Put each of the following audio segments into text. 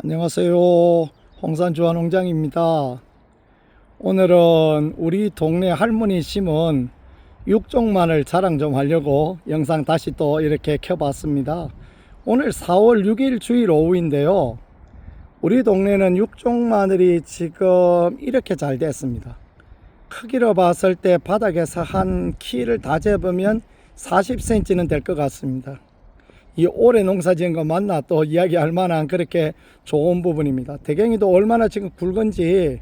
안녕하세요. 홍산주화농장입니다. 오늘은 우리 동네 할머니 심은 육종 마늘 자랑 좀 하려고 영상 다시 또 이렇게 켜봤습니다. 오늘 4월 6일 주일 오후인데요. 우리 동네는 육종 마늘이 지금 이렇게 잘 됐습니다. 크기로 봤을 때 바닥에서 한 키를 다 재보면 40cm는 될 것 같습니다. 이 올해 농사 지은 거 맞나 또 이야기할 만한 그렇게 좋은 부분입니다. 대갱이도 얼마나 지금 굵은지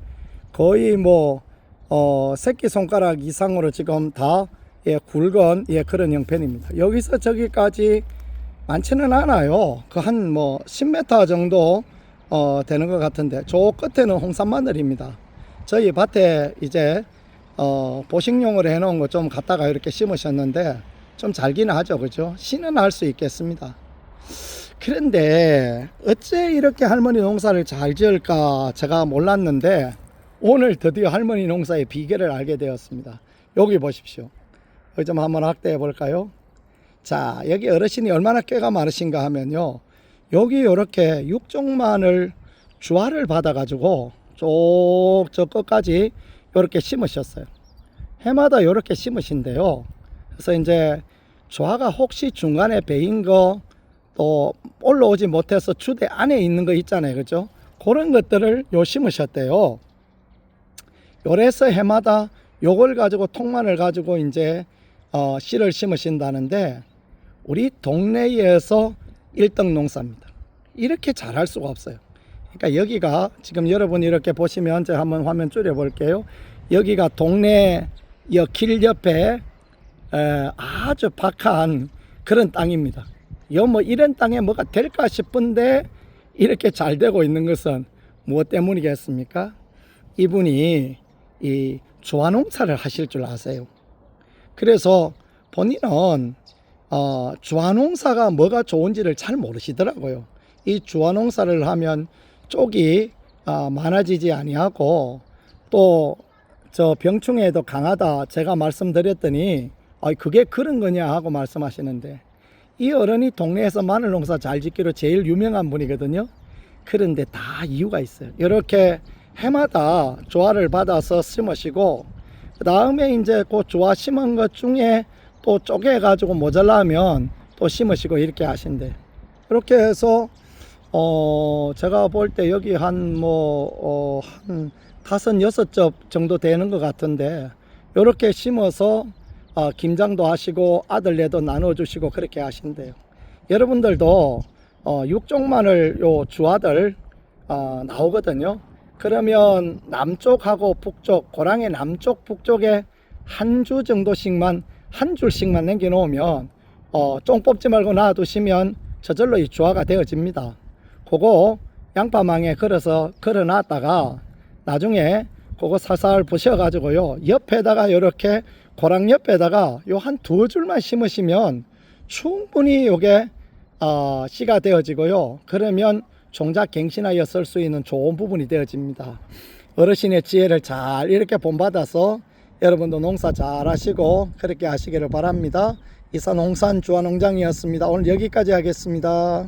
거의 뭐, 어, 새끼 손가락 이상으로 지금 다, 예, 굵은, 예, 그런 형편입니다. 여기서 저기까지 많지는 않아요. 그 한 뭐, 10m 정도, 어, 되는 것 같은데, 저 끝에는 홍산 마늘입니다. 저희 밭에 이제, 어, 보식용으로 해놓은 거 좀 갖다가 이렇게 심으셨는데, 좀 잘기는 하죠. 그죠? 씨는 할수 있겠습니다. 그런데 어째 이렇게 할머니 농사를 잘 지을까 제가 몰랐는데 오늘 드디어 할머니 농사의 비결을 알게 되었습니다. 여기 보십시오. 여기 좀 한번 확대해 볼까요? 자, 여기 어르신이 얼마나 꾀가 많으신가 하면요. 여기 이렇게 육종만을 주화를 받아가지고 쭉 저 끝까지 이렇게 심으셨어요. 해마다 이렇게 심으신데요. 그래서 이제 조화가 혹시 중간에 베인 거 또 올라오지 못해서 주대 안에 있는 거 있잖아요. 그죠? 그런 것들을 요 심으셨대요. 요래서 해마다 요걸 가지고 통만을 가지고 이제 어, 씨를 심으신다는데 우리 동네에서 1등 농사입니다. 이렇게 잘할 수가 없어요. 그러니까 여기가 지금 여러분 이렇게 보시면 제가 한번 화면 줄여 볼게요. 여기가 동네 길 옆에 에, 아주 박한 그런 땅입니다. 요 뭐 이런 땅에 뭐가 될까 싶은데 이렇게 잘 되고 있는 것은 무엇 때문이겠습니까? 이분이 이 주화농사를 하실 줄 아세요. 그래서 본인은 어, 주화농사가 뭐가 좋은지를 잘 모르시더라고요. 이 주화농사를 하면 쪽이 어, 많아지지 아니하고 또 저 병충해에도 강하다 제가 말씀드렸더니 아 그게 그런 거냐 하고 말씀하시는데 이 어른이 동네에서 마늘 농사 잘 짓기로 제일 유명한 분이거든요. 그런데 다 이유가 있어요. 이렇게 해마다 조화를 받아서 심으시고 그 다음에 이제 그 조화 심은 것 중에 또 쪼개 가지고 모자라면 또 심으시고 이렇게 하신대. 이렇게 해서 어 제가 볼 때 여기 한 뭐한 다섯 여섯 접 정도 되는 것 같은데 이렇게 심어서 어, 김장도 하시고 아들네도 나눠주시고 그렇게 하신대요. 여러분들도 어, 육종마늘 요 주아들 어, 나오거든요. 그러면 남쪽하고 북쪽, 고랑의 남쪽, 북쪽에 한 주 정도씩만 한 줄씩만 남겨 놓으면 어, 쫑 뽑지 말고 놔두시면 저절로 이 주화가 되어집니다. 그거 양파망에 걸어서 걸어 놨다가 나중에 그거 살살 부셔가지고요. 옆에다가 이렇게 고랑 옆에다가 요 한 두 줄만 심으시면 충분히 요게 어, 씨가 되어지고요. 그러면 종작 갱신하여 쓸 수 있는 좋은 부분이 되어집니다. 어르신의 지혜를 잘 이렇게 본받아서 여러분도 농사 잘 하시고 그렇게 하시기를 바랍니다. 이산 홍산 주화농장이었습니다. 오늘 여기까지 하겠습니다